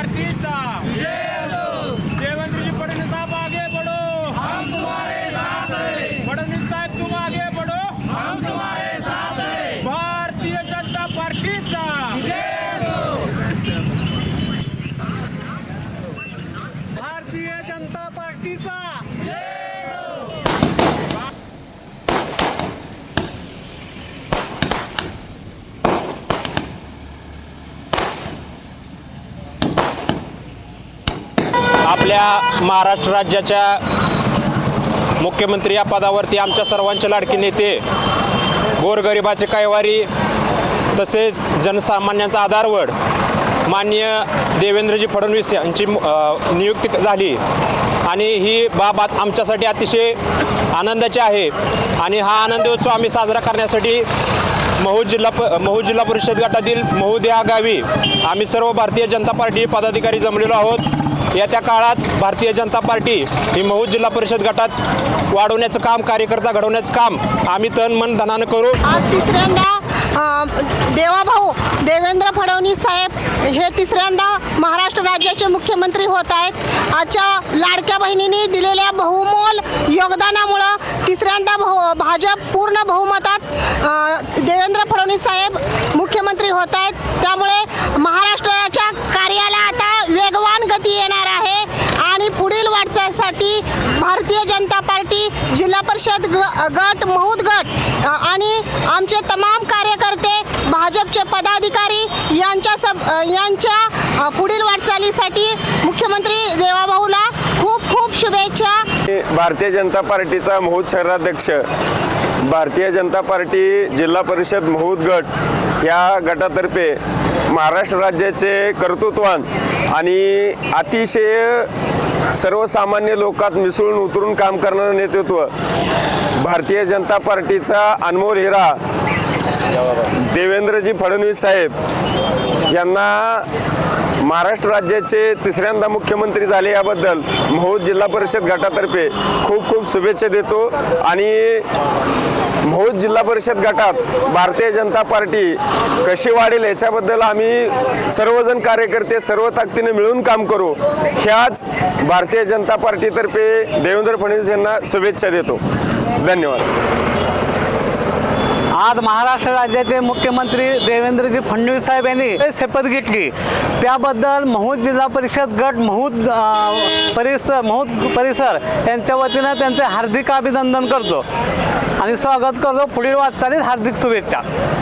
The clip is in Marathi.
पार्टीचा. देवेंद्रजी फडणवीस साहेब आगे बडो हम साहेब आगे बडो भारतीय जनता पार्टीचा. भारतीय जनता पार्टीचा. आपल्या महाराष्ट्र राज्याच्या मुख्यमंत्री या पदावरती आमच्या सर्वांचे लाडके नेते गोरगरिबाचे कैवारी तसेच जनसामान्यांचा आधारवड माननीय देवेंद्रजी फडणवीस यांची नियुक्ती झाली. आणि ही बाब आमच्यासाठी अतिशय आनंदाची आहे. आणि हा आनंदोत्सव आम्ही साजरा करण्यासाठी महू जिल्हा प महू जिल्हा परिषद गटातील महूद या गावी आम्ही सर्व भारतीय जनता पार्टी पदाधिकारी जमलेलो आहोत. येत्या काळात भारतीय जनता पार्टी ही महू जिल्हा परिषद गटात वाढवण्याचं काम कार्यकर्ता घडवण्याचं काम आम्ही तन मन धनानं करू. आज तिसऱ्यांदा देवाभाऊ देवेंद्र फडणवीस साहेब हे तिसऱ्यांदा महाराष्ट्र राज्याचे मुख्यमंत्री होत आहेत. आजच्या लाडक्या बहिणींनी दिलेल्या बहुमोल योगदानामुळं तिसऱ्यांदा भ भाजप पूर्ण बहुमतात देवेंद्र फडणवीस साहेब मुख्यमंत्री होत आहेत. त्यामुळे महाराष्ट्र कार्याला आता वेगवान गती येणार आहे आणि पुढील वाटचालीसाठी भारतीय जनता पार्टी जिल्हा परिषद ग गट महूद गट आणि आमचे तमाम कार्यकर्ते भाजपचे पदाधिकारी यांच्या सब यांच्या पुढील वाटचालीसाठी मुख्यमंत्री देवाभाऊला खूप खूप शुभेच्छा. भारतीय जनता पार्टीचा महूद शहराध्यक्ष भारतीय जनता पार्टी जिल्हा परिषद महूद गट या गटातर्फे महाराष्ट्र राज्याचे कर्तृत्वान आणि अतिशय सर्वसामान्य लोकात मिसळून उतरून काम करणारं नेतृत्व भारतीय जनता पार्टीचा अनमोल हिरा देवेंद्रजी फडणवीस साहेब यांना महाराष्ट्र राज्याचे तिसऱ्यांदा मुख्यमंत्री झाले याबद्दल महूद जिल्हा परिषद गटातर्फे खूप खूप शुभेच्छा देतो. आणि मौज जिल्हा परिषद गटात भारतीय जनता पार्टी कशी वाढेल याच्याबद्दल आम्ही सर्वजण कार्यकर्ते सर्व ताकदीने मिळून काम करू ह्याच भारतीय जनता पार्टीतर्फे देवेंद्र फडणवीस यांना शुभेच्छा देतो. धन्यवाद. आज महाराष्ट्र राज्याचे मुख्यमंत्री देवेंद्रजी फडणवीस साहेब यांनी शपथ घेतली. त्याबद्दल महूद जिल्हा परिषद गट महूद परिसर महूद परिसर यांच्या वतीनं त्यांचे हार्दिक अभिनंदन करतो. आणि स्वागत करतो पुढील वाटचालीत हार्दिक शुभेच्छा.